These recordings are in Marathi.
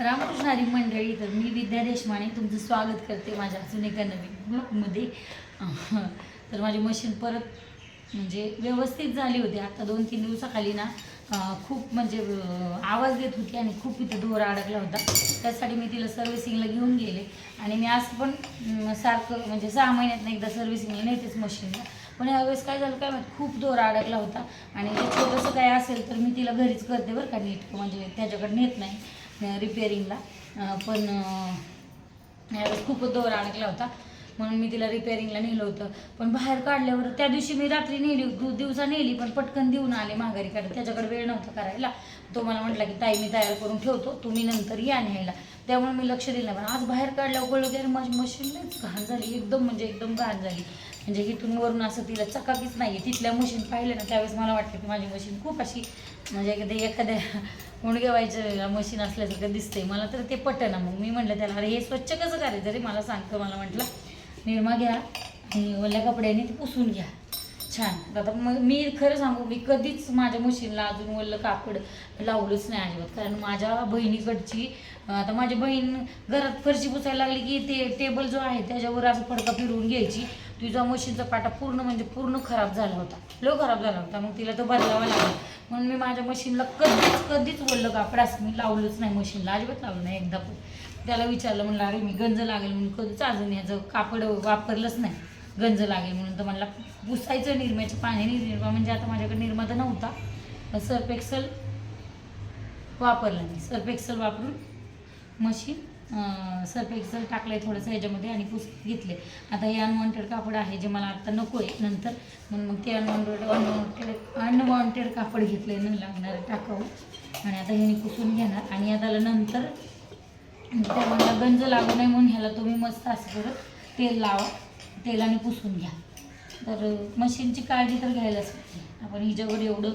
रामकृष्णारी मंडळी तर मी विद्या देशमाने तुमचं स्वागत करते माझ्या अजून एका नवीन ब्लॉगमध्ये तर माझी मशीन परत म्हणजे व्यवस्थित झाली होती. आता दोन तीन दिवसाखाली ना खूप म्हणजे आवाज देत होती आणि खूप इथं दोरा अडकला होता. त्यासाठी मी तिला सर्व्हिसिंगला घेऊन गेले. आणि मी असं पण सारखं म्हणजे सहा महिन्यात एकदा सर्व्हिसिंगला नेतेच मशीनला. पण यावेळेस काय झालं काय माहिती? खूप दोरा अडकला होता. आणि ते छोटंसं काय असेल तर मी तिला घरीच करते बरं का नीट. म्हणजे त्याच्याकडे नेत नाही. रिपेअरिंगला पण यावेळेस खूपच दोरा अडकला होता. म्हणून मी तिला रिपेअरिंगला नेलं होतं. पण बाहेर काढल्यावर त्या दिवशी मी रात्री नेली दु दिवसा नेली पण पटकन देऊन आले माघारी. काढ त्याच्याकडे वेळ नव्हता करायला. तो मला म्हटला की ताई मी तयार करून ठेवतो. तुम्ही नंतर या न्यायला. त्यामुळे मी लक्ष दिलं पण आज बाहेर काढल्यावर कळलं की माझी मशीनच घाण झाली. एकदम म्हणजे एकदम घाण झाली. म्हणजे इथून वरून असं तिला चकाकीच नाही आहे तिथल्या मशीन पाहिलं ना त्यावेळेस मला वाटलं की माझी मशीन खूप अशी म्हणजे एखाद्या एखाद्या मुणगेवायचं मशीन असल्यासारखं दिसतंय. मला तर ते पटना मग. मी म्हटलं त्याला अरे हे स्वच्छ कसं करायचं? रे मला सांगतं मला म्हटलं. निरमा घ्या आणि ओल्या कपड्याने ते पुसून घ्या. छान. आता मग मी खरं सांगू मी कधीच माझ्या मशीनला अजून वल्लं कापड लावलंच नाही अजिबात. कारण माझ्या बहिणीकडची आता माझी बहीण घरात फरशी पुसायला लागली की ते टेबल जो आहे त्याच्यावर असं फडका फिरवून घ्यायची. तुझा मशीनचा पाटा पूर्ण म्हणजे पूर्ण खराब झाला होता. लो खराब झाला होता. मग तिला तो बदलावा लागला. म्हणून मी माझ्या मशीनला कधीच कधीच बोललं कापडास असं मी लावलंच नाही मशीनला अजिबात लावलं नाही एकदा पण. त्याला विचारलं म्हणलं अरे मी गंज लागेल म्हणून कधीच अजून याचं कापड वापरलंच नाही. गंज लागेल म्हणून. तर मला पुसायचं निरम्याच्या पाण्याने निरमा म्हणजे आता माझ्याकडे निरमा तर नव्हता. सर्फ एक्सल वापरलं मी. सर्फ एक्सल वापरून मशीन सर्फ एक्सेल टाकलं आहे थोडंसं ह्याच्यामध्ये आणि पुस घेतले आता हे अनवॉन्टेड कापड आहे जे मला आता नको आहे नंतर. म्हणून मग ते अनवॉन्टेड अनवॉन्टेड अनवॉन्टेड कापड घेतले न लागणार टाकावं. आणि आता ह्याने पुसून घेणार. आणि आता नंतर त्या मला गंज लागू नये म्हणून ह्याला तुम्ही मस्त असं करत तेल लावा. तेलाने पुसून घ्या. तर मशीनची काळजी तर घ्यायलाच पाहिजे. आपण हिच्यावर एवढं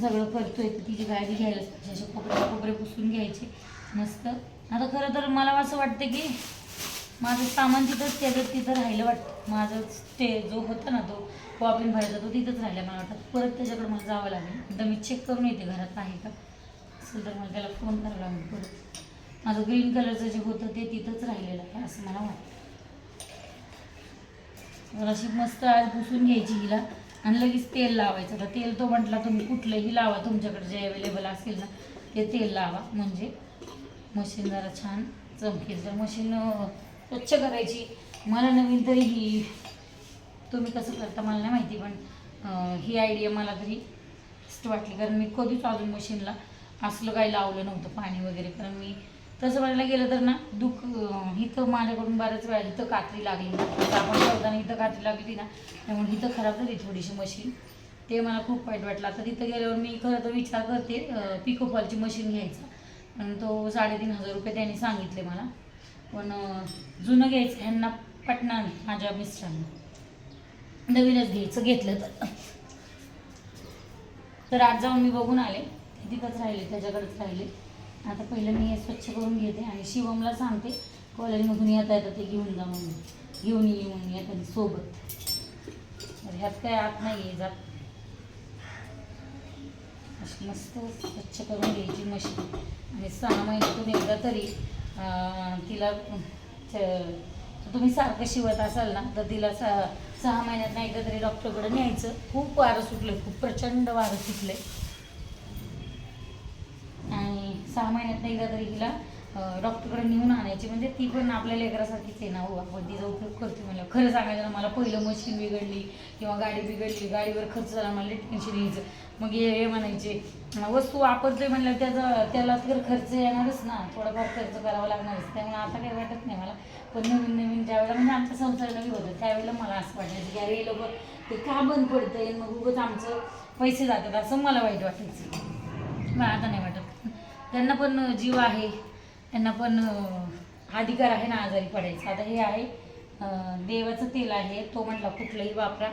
सगळं करतोय तर तिची काळजी घ्यायलाच पाहिजे. असे कोपरे कोपरे पुसून घ्यायचे. मस्त. आता खरं तर मला असं वाटतं की माझं सामान तिथंच त्याचं तिथं राहिलं वाटतं. माझं ते जो होता ना तो पॉपिन भरायचा तो तिथंच राहिला मला वाटतं. परत त्याच्याकडे मला जावं लागेल. एकदा मी चेक करून येते घरात आहे का? असेल तर मला त्याला फोन करावा लागेल परत. माझं ग्रीन कलरचं जे होतं ते तिथंच राहिलेलं आहे असं मला वाटतं. तर अशी मस्त आज पुसून घ्यायची हिला. आणि लगेच तेल लावायचं. आता तेल तो म्हटला तुम्ही कुठलंही लावा तुमच्याकडे जे अवेलेबल असेल ना ते तेल लावा. म्हणजे मशीन जरा छान चमकेल. तर मशीन स्वच्छ करायची. मला नवीन तरी ही तुम्ही कसं करता मला नाही माहिती पण ही आयडिया मला तरी वाटली. कारण मी कधीच अजून मशीनला असलं काही लावलं नव्हतं पाणी वगैरे. कारण मी तसं म्हणायला गेलं तर ना दुःख इथं माझ्याकडून बऱ्याच वेळा इथं कात्री लागली. आपण ठेवताना इथं कात्री लागली ना त्यामुळे इथं खराब झाली थोडीशी मशीन. ते मला खूप वाईट वाटलं. आता तिथं गेल्यावर मी खरं तर विचार करते पिकोफॉलची मशीन घ्यायचा. आणि तो साडेतीन हजार रुपये त्यांनी सांगितले मला. पण जुनं घ्यायचं ह्यांना पटणार नाही माझ्या मिस्टरांना. नवीनच घ्यायचं घेतलं तर. तर आज जाऊन मी बघून आले. तिथंच राहिले त्याच्याकडेच राहिले. आता पहिलं मी हे स्वच्छ करून घेते आणि शिवमला सांगते. कॉलेजमधून येता येतं ते घेऊन जा म्हणून. घेऊन ये म्हणून येतात सोबत. तर ह्यात काय आत नाही आहे जात. मस्त स्वच्छ करून घ्यायची मशीन. आणि सहा महिन्यातून एकदा तरी तिला तुम्ही सारखं शिवत असाल ना तर तिला सहा सहा महिन्यात एकदा तरी डॉक्टरकडे न्यायचं. खूप वारं सुटलं खूप प्रचंड वारं सुटले आणि सहा महिन्यात एकदा तरी हिला डॉक्टरकडे नेऊन आणायची. म्हणजे ती पण आपल्या लेकरासारखीच आहे ना हो. आपण तिचा उपयोग करते म्हणलं. खरं सांगायचं ना मला पहिलं मशीन बिघडली किंवा गाडी बिघडली. गाडीवर खर्च झाला मला टेन्शन यायचं. मग हे हे म्हणायचे. वस्तू वापरतोय म्हणलं त्याचा त्याला तर खर्च येणारच ना. थोडाफार खर्च करावा लागणारच. त्यामुळे आता काही वाटत नाही मला. पण नवीन नवीन ज्यावेळेला म्हणजे आमचा संसार नवीन होतं त्यावेळेला मला असं वाटायचं की अरे लोक ते का बंद पडतंय? मग उगाच आमचं पैसे जातात. असं मला वाईट वाटायचं. मला आता नाही वाटत. त्यांना पण जीव आहे. त्यांना पण अधिकार आहे ना आजारी पडायचा. आता हे आहे देवाचं तेल आहे तो म्हटला कुठलंही वापरा.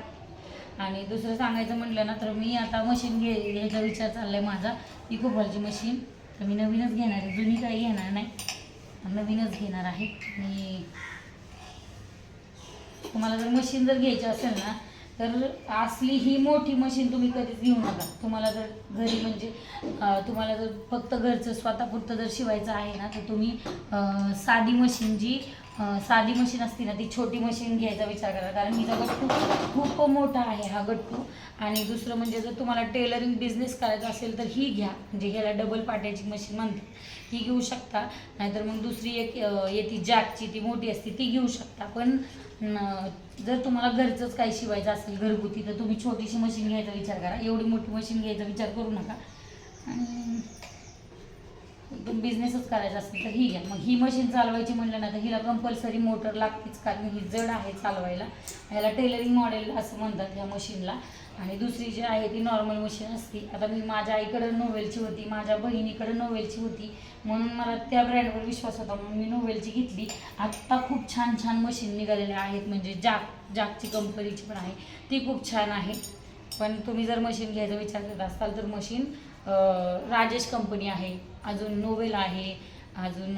आणि दुसरं सांगायचं म्हटलं ना तर मी आता मशीन घे घ्यायचा विचार चालला आहे माझा पिकोफॉलची मशीन तर मी नवीनच घेणार आहे. जुनी काही घेणार नाही. नवीनच घेणार आहे. मी तुम्हाला जर मशीन जर घ्यायची असेल ना तर असली ही मोठी मशीन तुम्ही कधीच घेऊ नका. तुम्हाला जर घरी म्हणजे तुम्हाला जर फक्त घरचं स्वतःपुरतं जर शिवायचं आहे ना तर तुम्ही साधी मशीन जी साधी मशीन असते ना ती छोटी मशीन घ्यायचा विचार करा. कारण हिचा गट्टू खूप मोठा आहे हा गट्टू. आणि दुसरं म्हणजे जर तुम्हाला टेलरिंग बिझनेस करायचा असेल तर ही घ्या. म्हणजे ह्याला डबल पाट्याची मशीन म्हणते ही घेऊ शकता. नाहीतर मग दुसरी एक येते जॅकची ती मोठी असते ती घेऊ शकता. पण जर तुम्हाला घरचंच काही शिवायचं असेल घरगुती तर तुम्ही छोटीशी मशीन घ्यायचा विचार करा. एवढी मोठी मशीन घ्यायचा विचार करू नका. आणि बिझनेसच करायचा असेल तर ही घ्या. मग ही मशीन चालवायची म्हणलं ना तर हिला कंपल्सरी मोटर लागतेच कारण ही जड आहे चालवायला. ह्याला टेलरिंग मॉडेल असं म्हणतात ह्या मशीनला आणि दुसरी जी आहे ती नॉर्मल मशीन असते. आता मी माझ्या आईकडं नोवेलची होती माझ्या बहिणीकडं नोवेलची होती. म्हणून मला त्या ब्रँडवर विश्वास होता. म्हणून मी नोवेलची घेतली. आत्ता खूप छान छान मशीन निघालेल्या आहेत. म्हणजे जाक जागची कंपनीची पण आहे. ती खूप छान आहे. पण तुम्ही जर मशीन घ्यायचा विचार करत असाल तर मशीन राजेश कंपनी आहे अजून नोवेल आहे अजून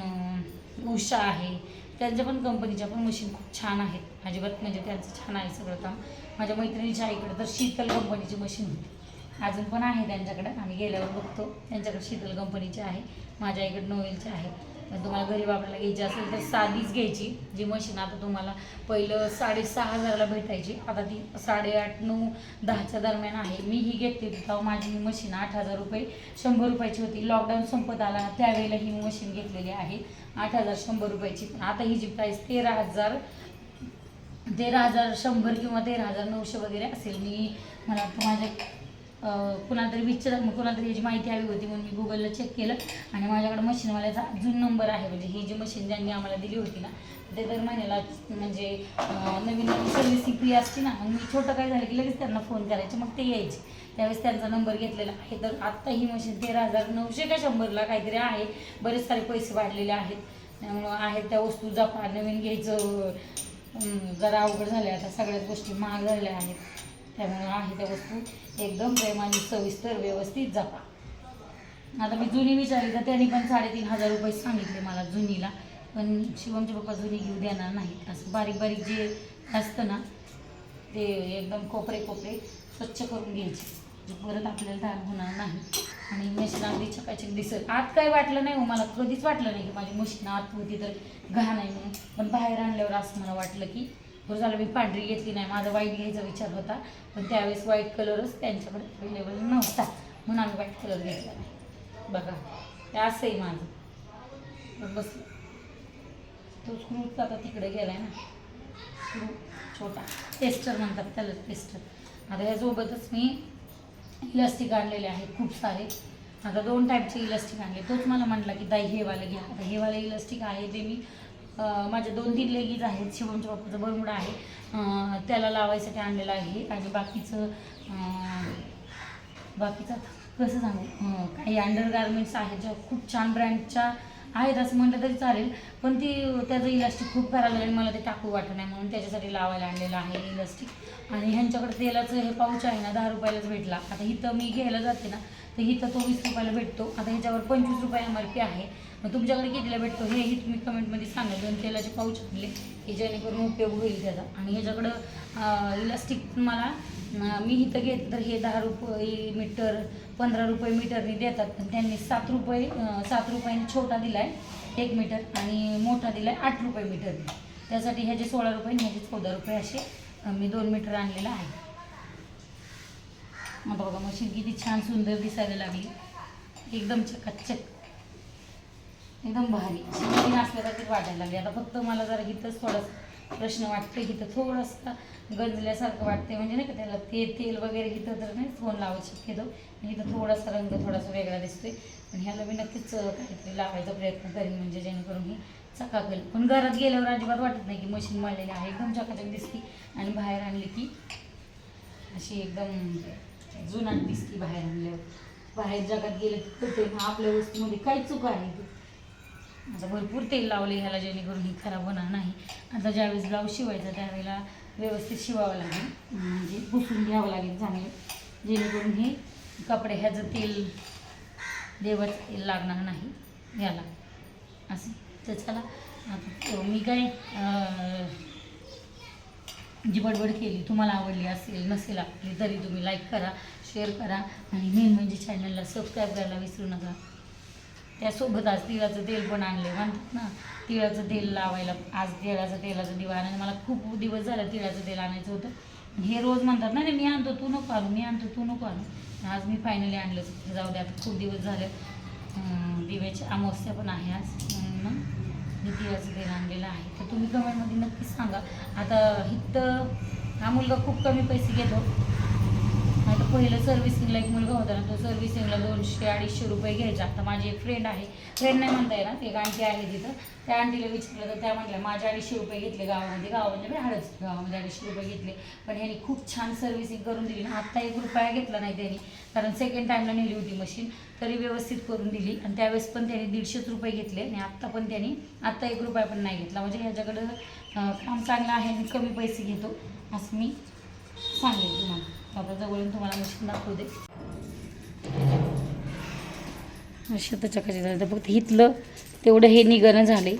उषा आहे. त्यांच्या पण कंपनीच्या पण मशीन खूप छान आहेत. अजिबात म्हणजे त्यांचं छान आहे सगळं काम. माझ्या मैत्रिणीच्या आईकडे तर शीतल कंपनीची मशीन होती. अजून पण आहे त्यांच्याकडं. आम्ही गेल्यावर बघतो. त्यांच्याकडे शीतल कंपनीची आहे. माझ्या आईकडे नोवेलची आहे. पण तुम्हाला घरी वापरायला घ्यायची असेल तर साधीच घ्यायची. जी मशीन आता तुम्हाला पहिलं साडेसहा हजाराला भेटायची. आता ती साडेआठ नऊ दहाच्या दरम्यान आहे. मी ही घेतली होती तेव्हा माझी मशीन आठ हजार रुपये शंभर रुपयाची होती. लॉकडाऊन संपत आला. त्यावेळेला ही मशीन घेतलेली आहे. आठ हजार शंभर रुपयाची. पण आता ही जी प्राईस तेरा हजार तेरा हजार शंभर किंवा तेरा हजार नऊशे वगैरे असेल मी मला माझ्या कुणाला तरी विचार कुणाला तरी याची माहिती हवी होती म्हणून मी गुगलला चेक केलं. आणि माझ्याकडे मशीनवाल्याचा अजून नंबर आहे. म्हणजे ही जी मशीन ज्यांनी आम्हाला दिली होती ना ते दर महिन्याला म्हणजे नवीन नवीन सर्व्हिसिंग फ्री असते ना मग मी छोटं काय झालं की लगेच त्यांना फोन करायचे मग ते यायचे. त्यावेळेस त्यांचा नंबर घेतलेला आहे. तर आत्ता ही मशीन तेरा हजार नऊशे का शंभरला काहीतरी आहे. बरेच सारे पैसे वाढलेले आहेत. त्यामुळं आहेत त्या वस्तू जपा नवीन घ्यायचं. जरा अवघड झाल्या आता सगळ्याच गोष्टी महाग झालेल्या आहेत. त्यामुळे आहे त्या वस्तू. एकदम प्रेमाने सविस्तर व्यवस्थित जपा. आता मी जुनी विचारली तर त्यांनी पण साडेतीन हजार रुपये सांगितले मला जुनीला. पण शिवमचे पप्पा जुनी घेऊ देणार नाहीत. असं बारीक बारीक जे असतं ना ते एकदम कोपरे कोपरे स्वच्छ करून घ्यायचे. परत आपल्याला दाग होणार नाही. आणि मशीन अगदी चकाचक दिसत. आत काय वाटलं नाही हो मला कधीच वाटलं नाही की माझी मशीन आत होती तर घाण आहे म्हणून. पण बाहेर आणल्यावर असं मला वाटलं की बरं झालं मी पांढरी घेतली नाही माझा वाईट घ्यायचा विचार होता. पण त्यावेळेस व्हाईट कलरच त्यांच्याकडे अवेलेबल नव्हता. म्हणून आम्ही व्हाईट कलर घेतला नाही. बघा ते असं आहे माझं. बस तो स्क्रूच आता तिकडे गेलाय ना. स्क्रू छोटा. टेस्टर म्हणतात त्याला टेस्टर आता ह्यासोबतच मी इलास्टिक आणलेले आहेत खूप सारे. आता दोन टाईपचे इलास्टिक आणले. तोच मला म्हटला की दाई हेवाले घ्या. आता हेवाले इलास्टिक आहे ते मी माझ्या दोन तीन लेगीज आहेत शिवमच्या बाप्पाचं बरमुडा आहे. त्याला लावायसाठी आणलेलं आहे. आणि बाकीचं बाकीचं कसं सांगू? काही अंडर गार्मेंट्स आहेत ज्या खूप छान ब्रँडच्या आहेत असं म्हटलं तरी चालेल. पण ती त्याचं इलास्टिक खूप करायला आणि मला ते टाकू वाटत नाही म्हणून त्याच्यासाठी लावायला आणलेलं आहे इलास्टिक आणि ह्यांच्याकडे तेलाचं हे पाऊच आहे ना दहा रुपयालाच भेटला. आता इथं मी घ्यायला जाते ना तर इथं तो वीस रुपयाला भेटतो. आता ह्याच्यावर पंचवीस रुपये एम आर पी आहे. मग तुमच्याकडे कितीला भेटतो हेही तुम्ही कमेंटमध्ये सांगा. दोन तेलाचे पाऊच आणले की जेणेकरून उपयोग होईल त्याचा. आणि ह्याच्याकडं इलास्टिक मला मी इथं घेत तर हे दहा रुपये मीटर पंधरा रुपये मीटरने देतात. पण त्यांनी सात रुपये सात रुपयाने छोटा दिला आहे एक मीटर आणि मोठा दिला आहे आठ रुपये मीटरने. त्यासाठी ह्याचे सोळा रुपये आणि ह्याचे चौदा रुपये असे मी दोन मीटर आणलेलं आहे. मग बघा मशीन किती छान सुंदर दिसायला लागली. एकदम चकाचक. एकदम भारी. मशीन असल्यासारखी वाटायला लागली. आता फक्त मला जरा इथंच थोडासा प्रश्न वाटते इथं थोडंसं गंजल्यासारखं वाटते म्हणजे नाही का त्याला ते तेल वगैरे हिथं तर नाही फोन लावत शक्यतो. आणि इथं थोडासा रंग थोडासा वेगळा दिसतोय. पण ह्याला मी नक्कीच काहीतरी लावायचा प्रयत्न करेन. म्हणजे जेणेकरून ही चकाकल पण घरात गेल्यावर अजिबात वाटत नाही की मशीन मळलेली आहे. एकदम चकाचक दिसती आणि बाहेर आणली की अशी एकदम जुनाट दिसती बाहेर आणल्यावर. बाहेर जगात गेलं की कळते आपल्या वस्तूमध्ये काही चूक आहे. आता भरपूर तेल लावले ह्याला जेणेकरून ही खराब होणार नाही. आता ज्यावेळेस ब्लाऊज शिवायचा त्यावेळेला व्यवस्थित शिवावं लागेल. म्हणजे पुसून घ्यावं लागेल चांगलं. जेणेकरून हे कपडे ह्याचं तेल देवत तेल लागणार नाही घ्यायला असं. तर चला आता मी काय जी बडबड केली तुम्हाला आवडली असेल नसेल आवडली तरी तुम्ही लाईक करा शेअर करा. आणि मेन म्हणजे चॅनलला सबस्क्राईब करायला विसरू नका. त्यासोबत आज तिळाचं तेल पण आणले म्हणतात ना. तिळाचं तेल लावायला आज तिळाचं तेलाचं दिवा आणायचं मला खूप दिवस झाला तिळाचं तेल आणायचं होतं. हे रोज म्हणतात ना "नाही, मी आणतो तू नको आणू मी आणतो तू नको आणू. आज मी फायनली आणलं. जाऊ दे आता खूप दिवस झाले. दिव्याची अमावस्या पण आहे आज. म्हणून मग मी तिळाचं तेल आणलेलं आहे. तर तुम्ही कमेंटमध्ये नक्कीच सांगा. आता हित हा मुलगा खूप कमी पैसे घेतो. पहिलं सर्व्हिसिंगला एक मुलगा होता ना तो सर्व्हिसिंगला दोनशे अडीचशे रुपये घ्यायचा. आता माझी एक फ्रेंड आहे. फ्रेंड नाही म्हणता येणार एक आंटी आहे तिथं. त्या आंटीला विचारलं तर त्या म्हटल्या माझे अडीचशे रुपये घेतले गावामध्ये. गावामध्ये म्हणजे गावामध्ये अडीचशे रुपये घेतले. पण ह्यांनी खूप छान सर्व्हिसिंग करून दिली ना. आत्ता एक रुपया घेतला नाही त्यांनी कारण सेकंड टाईमला नेली होती मशीन तरी व्यवस्थित करून दिली. आणि त्यावेळेस पण त्यांनी दीडशेच रुपये घेतले आणि आत्ता पण त्यांनी आत्ता एक रुपया पण नाही घेतला. म्हणजे ह्याच्याकडं काम चांगलं आहे आणि कमी पैसे घेतो असं मी सांगेल तुम्हाला. आता जवळून तुम्हाला मशीन दाखवते अशा चकाचे झाले. तर फक्त हिथलं तेवढं हे निघणं झाले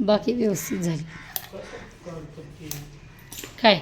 बाकी व्यवस्थित झाले. काय?